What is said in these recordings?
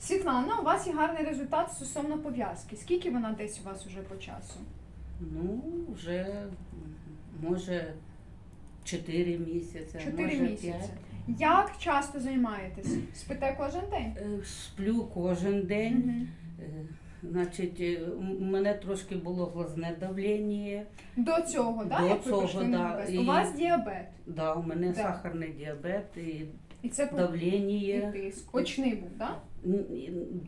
Світлана, у вас є гарний результат стосовно пов'язки. Скільки вона десь у вас уже по часу? Ну, вже може 4 місяці, 4 може місяці. 5. Як часто займаєтесь? Спите кожен день? Е, Сплю кожен день. Мгм. Е, Значить, е, у мене трошки було глазне давлення. До цього, да, До цього, да. Нобелест? У вас діабет. Да, у мене Так. сахарний діабет і І це по- і тиск. Очний був, так? Н-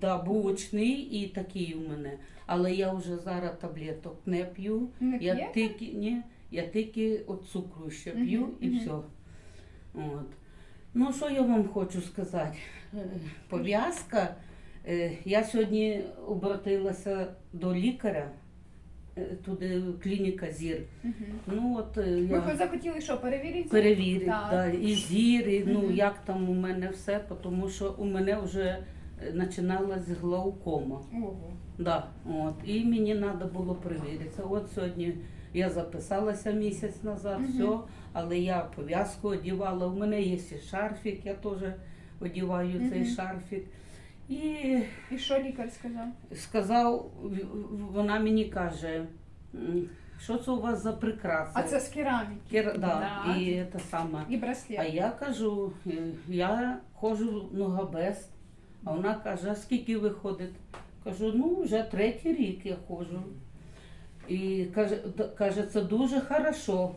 Да, був очний і такий у мене. Але я вже зараз таблеток не п'ю. Не Я п'є? тільки, ні, я тільки от цукру ще п'ю і мгм. все. От. Ну, що я вам хочу сказати? Е, Пов'язка. Е, Я сьогодні обратилася до лікаря, е, туди клініка ЗІР. Мгм. Ну, от е, Ви захотіли що, перевірити? перевірити, Так. да, і зір, і ну, Мгм. як там у мене все, тому що у мене вже починалась глаукома. Ого. Да, от. І мені треба було перевіритися. От сьогодні я записалася місяць назад, Мгм. все, але я пов'язку одягала. У мене є і шарфік, я теж одягаю цей шарфік. І І що лікар сказав? сказав, в- в- вона мені каже, «М, що це у вас за прикраси? А це з кераміки. Кер... Да, Да. і те саме. І А я кажу, е, я ходжу ногабест. А вона каже, а скільки ви ходите? Кажу, ну вже третій рік я ходжу. І каже, д- каже, це дуже хорошо.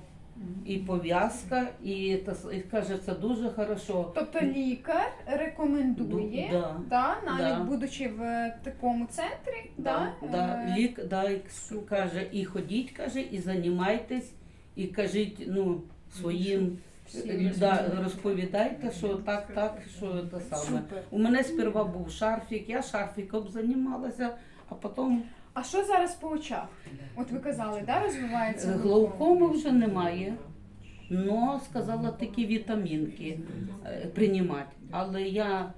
І пов'язка, і, та і каже, це дуже хорошо. Тобто лікар рекомендує, Ду- да. да, навіть Да. будучи в такому центрі, да, Да, е, лік, да, і каже, і ходіть, каже, і займайтесь, і кажіть, ну, своїм, всім е, да, розповідайте, що так, так, що те саме. Супер. У мене сперва був шарфік, я шарфіком займалася, а потім А що зараз по очах? От ви казали, да, розвивається е, глаукоми вже немає. Но сказала такі вітамінки е, приймати. Але я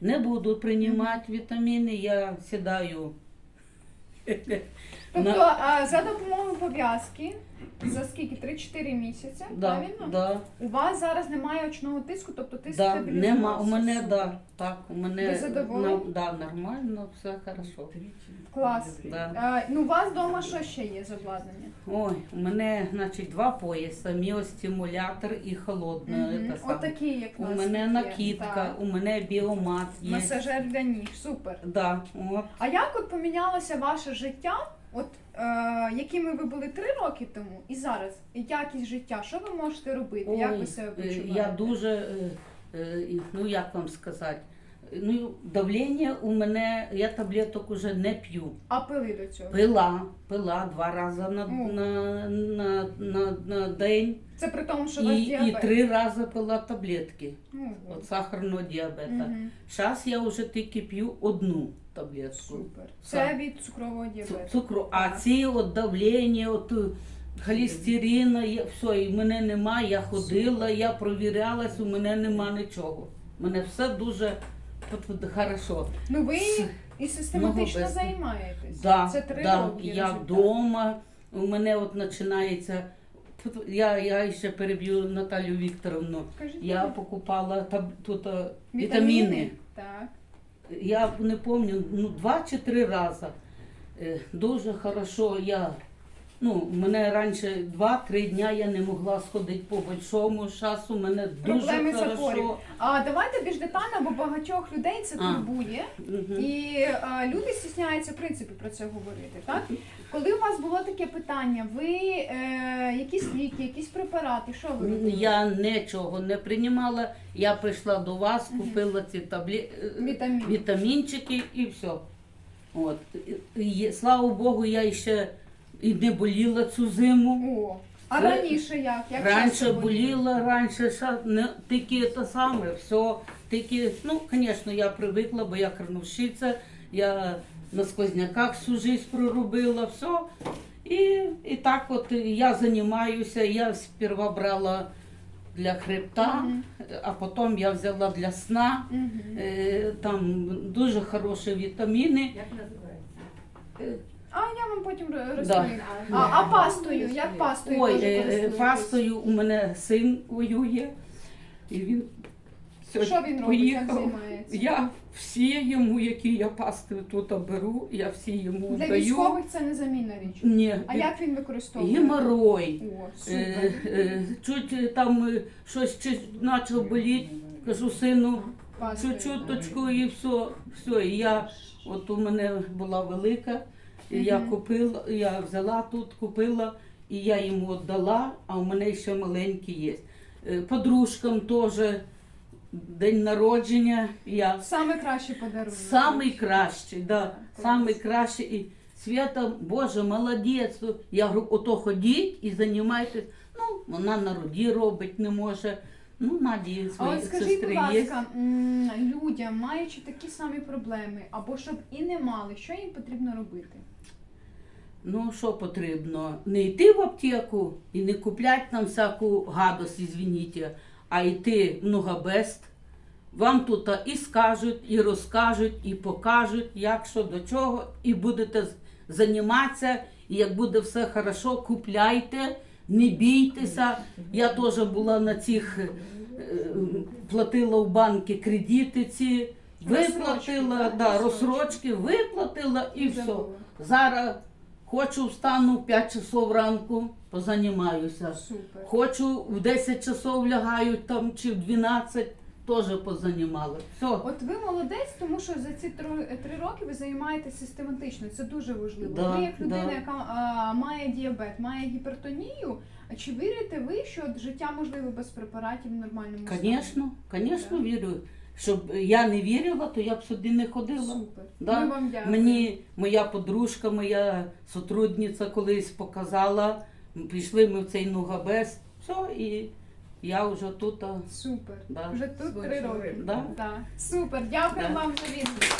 не буду приймати вітаміни, я сідаю. Тобто на- а, за допомогою пов'язки за скільки? 3-4 місяці, Да, правильно? да, У вас зараз немає очного тиску, тобто тиск да, стабілізувався. нема. У мене Супер. да, так, у мене Ви задоволені? на- да, нормально, все хорошо. Клас. Да. А, ну, у вас вдома що ще є з обладнання? Ой, у мене, значить, два пояса, міостимулятор і холодне. Мгм. те саме. Отакі, як У мене є. накидка, Так. у мене біомат є. Масажер для ніг, супер. Да, от. А як от помінялося ваше життя? От е, якими ви були три роки тому і зараз якість життя, що ви можете робити? як ви себе е, почуваєте? Я дуже, е, е, ну як вам сказати, ну давлення у мене, я таблеток уже не п'ю. А пили до цього? Пила, пила два рази на, О. на, на, на, на день Це при тому, що у вас і, і діабет? три рази пила таблетки Ну, від сахарного діабета. Мгм. Зараз я вже тільки п'ю одну таблетку. Супер. Це від цукрового Цу- діабету. Цукру. А Так. ці от давлення, от е, холестерина, я, все, і мене немає, я ходила, я провірялась, у мене нема нічого. У мене все дуже от, от, хорошо. Ну ви С- і систематично Много без- займаєтесь. Да, Це три да, роки. я результат. вдома, у мене от починається. Тут Я, я ще переб'ю Наталю Вікторовну. Скажіть, Я покупала таб, тут е, Вітаміни? вітаміни. Я не пам'ятаю, ну два чи три рази. Е, Дуже хорошо я. Ну, мене раніше два-три дня я не могла сходити по большому часу. Мене дуже Проблеми хорошо. захворювань. А давайте більш детально, бо багатьох людей це А. турбує. Мгм. І а, люди стісняються в принципі про це говорити. Так коли у вас було таке питання, ви е, якісь ліки, якісь препарати, що ви робили? Я нічого не приймала. Я прийшла до вас, купила ці таблі... е, Вітамін. вітамінчики і все. От. І- і, Слава Богу, я ще і не боліла цю зиму. О, а Це- раніше як? як раніше часто боліла, раніше ша- не, тільки те саме, все, тільки, ну, звісно, я привикла, бо я крановщиця, я на сквозняках всю життя проробила, все. І, і так от я займаюся, я сперва брала для хребта, Мгм. а потім я взяла для сна. Мгм. Е, Там дуже хороші вітаміни. Як називається? Е, А я вам потім ро- розповім. Да. А, а пастою, як пастою? Ой, е, е, користуєтесь? пастою у мене син воює, і він Все, Що він робить, як поїхав. займається? Я всі йому, які я пасти тут беру, я всі йому Для даю. військових це незамінна річ. Ні, А як він використовує? геморой. О, Е, супер. е, чуть е, там е, щось чи почав боліти, кажу сину, Пастою. чуть-чуточку і все, все. І я, от у мене була велика, і я купила, я взяла тут, купила, і я йому віддала, а у мене ще маленькі є. Е, Подружкам теж день народження. Я Саме кращий подарунок. самий кращий, да, самий кращий. І Свята, Боже, молодець. Я говорю, ото ходіть і займайтесь. Ну, вона на роді робить не може. Ну, Наді А свої от скажіть, сестри будь є. ласка, м, людям, маючи такі самі проблеми, або щоб і не мали, що їм потрібно робити? Ну, що потрібно? Не йти в аптеку і не купляти там всяку гадость, извините, а йти в Нугабест. Вам тут і скажуть, і розкажуть, і покажуть, як що до чого, і будете займатися. І як буде все хорошо, купляйте, не бійтеся. Я теж була на цих, е, платила в банки кредити ці, виплатила, так? да, Розсрочки. розсрочки, виплатила і все. Зараз хочу встану в 5 часов ранку, позанімаюся. Супер. Хочу в 10 часов лягаю там чи в 12, теж позанімали. Все. От ви молодець, тому що за ці три роки ви займаєтеся систематично. Це дуже важливо. Да, ви як людина, да. яка а, має діабет, має гіпертонію. А чи вірите ви, що життя можливе без препаратів в нормальному стані? Звісно, звісно, Да. вірю. Щоб я не вірила, то я б сюди не ходила. Супер. Да. Ми вам дякуємо. Мені моя подружка, моя сотрудниця колись показала, пішли ми в цей Нугабес, все, і я вже тут. а, Супер. Да. Вже тут три роки. Да. Да. Супер. Дякую Да. вам за відповідь.